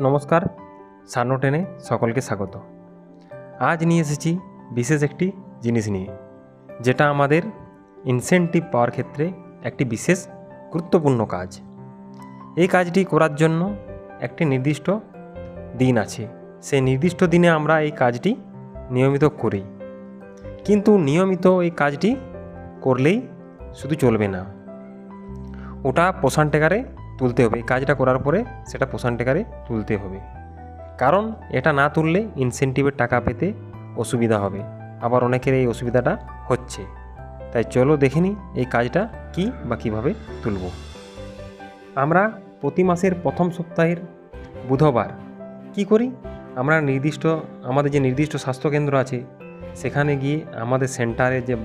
নমস্কার সানো টেনে সকলকে স্বাগত। আজ নিয়ে এসেছি বিশেষ একটি জিনিস নিয়ে, যেটা আমাদের ইনসেন্টিভ পাওয়ার ক্ষেত্রে একটি বিশেষ গুরুত্বপূর্ণ কাজ। এই কাজটি করার জন্য একটি নির্দিষ্ট দিন আছে। সেই নির্দিষ্ট দিনে আমরা এই কাজটি নিয়মিত করি। কিন্তু নিয়মিত এই কাজটি করলেই শুধু চলবে না। ওটা পোষণ টেকারে তুলতে হবে। এই কাজটা করার পরে সেটা পোষণ টেকারে তুলতে হবে। কারণ এটা না তুললে ইনসেন্টিভের টাকা পেতে অসুবিধা হবে। আবার অনেকের এই অসুবিধাটা হচ্ছে। তাই চলো দেখে নিই এই কাজটা কি বা কীভাবে তুলব। আমরা প্রতি মাসের প্রথম সপ্তাহের বুধবার কি করি? আমরা নির্দিষ্ট, আমাদের যে নির্দিষ্ট স্বাস্থ্যকেন্দ্র আছে, সেখানে গিয়ে আমাদের সেন্টারে যে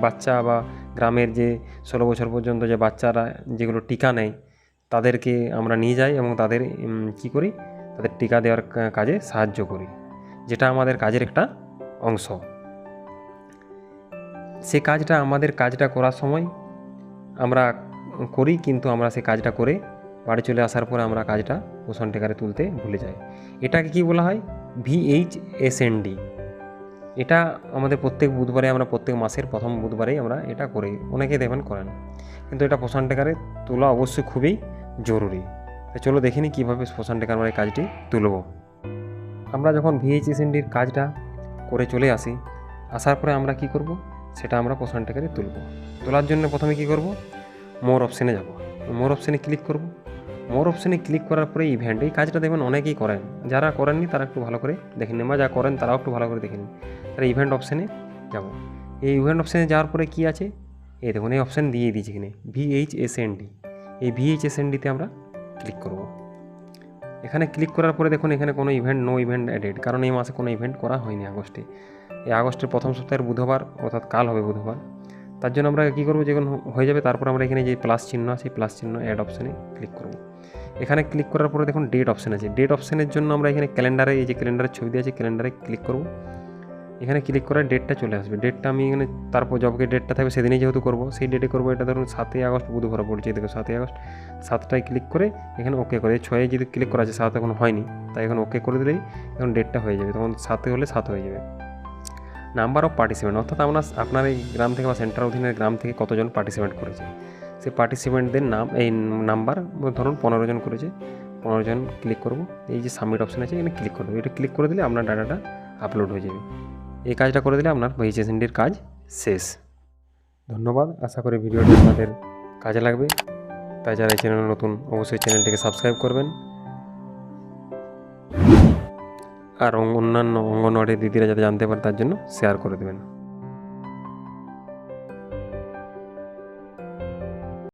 বাচ্চা বা গ্রামের যে ষোলো বছর পর্যন্ত যে বাচ্চারা যেগুলো টিকা নেয় তাদেরকে আমরা নিয়ে যাই এবং তাদের কী করি? তাদের টিকা দেওয়ার কাজে সাহায্য করি, যেটা আমাদের কাজের একটা অংশ। সে কাজটা, আমাদের কাজটা করার সময় আমরা করি, কিন্তু আমরা সে কাজটা করে বাড়ি চলে আসার পরে আমরা কাজটা পোষণ টেকারে তুলতে ভুলে যাই। এটাকে কি বলা হয়? ভিএইচ এসএনডি এটা আমাদের প্রত্যেক বুধবারে আমরা প্রত্যেক মাসের প্রথম বুধবারেই আমরা এটা করি, অনেকে দেখবেন করেন। কিন্তু এটা পোষণ টেকারে তোলা অবশ্যই খুবই জরুরি। তো চলো দেখে নিই কীভাবে শ্মশান আমরা এই কাজটি তুলব। আমরা যখন ভিএইচএসএনডির কাজটা করে চলে আসি, আসার পরে আমরা কি করব? সেটা আমরা পোষণ টেকারে তুলব। তোলার জন্য প্রথমে কি করব? মোর অপশানে যাব। মোর অপশানে ক্লিক করব। মোর অপশানে ক্লিক করার পরে ইভেন্ট এই কাজটা দেখবেন অনেকেই করেন। যারা করেননি তারা একটু ভালো করে দেখে নিন, বা যা করেন তারাও একটু ভালো করে দেখে নিন। তারা ইভেন্ট অপশানে যাব। এই ইভেন্ট অপশানে যাওয়ার পরে কি আছে? এই দেখুন, এই অপশান দিয়ে দিয়েছি এখানে ভিএইচএসএনডি এই ভিএইচএসএনডিতে আমরা ক্লিক করব। এখানে ক্লিক করার পরে দেখুন এখানে কোনো ইভেন্ট নো ইভেন্ট অ্যাডেড কারণ এই মাসে কোনো ইভেন্ট করা হয়নি আগস্টে। এই আগস্টের প্রথম সপ্তাহের বুধবার, অর্থাৎ কাল হবে বুধবার। তার জন্য আমরা কী করব, যখন হয়ে যাবে তারপর আমরা এখানে যে প্লাস চিহ্ন আছে প্লাস চিহ্ন অ্যাড অপশানে ক্লিক করব। এখানে ক্লিক করার পরে দেখুন ডেট অপশান আছে। ডেট অপশানের জন্য আমরা এখানে ক্যালেন্ডারে এই যে ক্যালেন্ডারের ছবি দিয়ে আছে ক্যালেন্ডারে ক্লিক করব। এখানে ক্লিক করার ডেটটা চলে আসবে। ডেটটা আমি এখানে তারপর যবে ডেটটা থাকবে সেদিনই যেহেতু করব, সেই ডেটে করব এটা ধরুন সাতই আগস্ট, বুধবার পড়ছে দেখো সাতই আগস্ট। সাতটায় ক্লিক করে এখানে ওকে করে ছয়ে যদি ক্লিক করা আছে, সাত এখন হয়নি, তাই এখন ওকে করে দিলেই এখন ডেটটা হয়ে যাবে। তখন সাতে হলে সাত হয়ে যাবে। নাম্বার অফ পার্টিসিপেন্ট অর্থাৎ আমরা আপনার এই গ্রাম থেকে বা সেন্টার অধীনের গ্রাম থেকে কতজন পার্টিসিপেন্ট করেছে? সেই পার্টিসিপেন্টদের নাম, এই নাম্বার ধরুন পনেরো জন করেছে। পনেরো জন ক্লিক করব। এই যে সাবমিট অপশন আছে, এখানে ক্লিক করব এটা ক্লিক করে দিলে আপনার ডাটাটা আপলোড হয়ে যাবে। এই কাজটা করে দিলে আপনার এইচএসএনডির কাজ শেষ। ধন্যবাদ। আশা করি ভিডিওটি আপনাদের কাজে লাগবে। তাই যারা এই চ্যানেলে নতুন, অবশ্যই চ্যানেলটিকে সাবস্ক্রাইব করবেন। আর অন্যান্য অঙ্গনওয়াড়ি দিদিরা যাতে জানতে পারে তার জন্য শেয়ার করে দেবেন।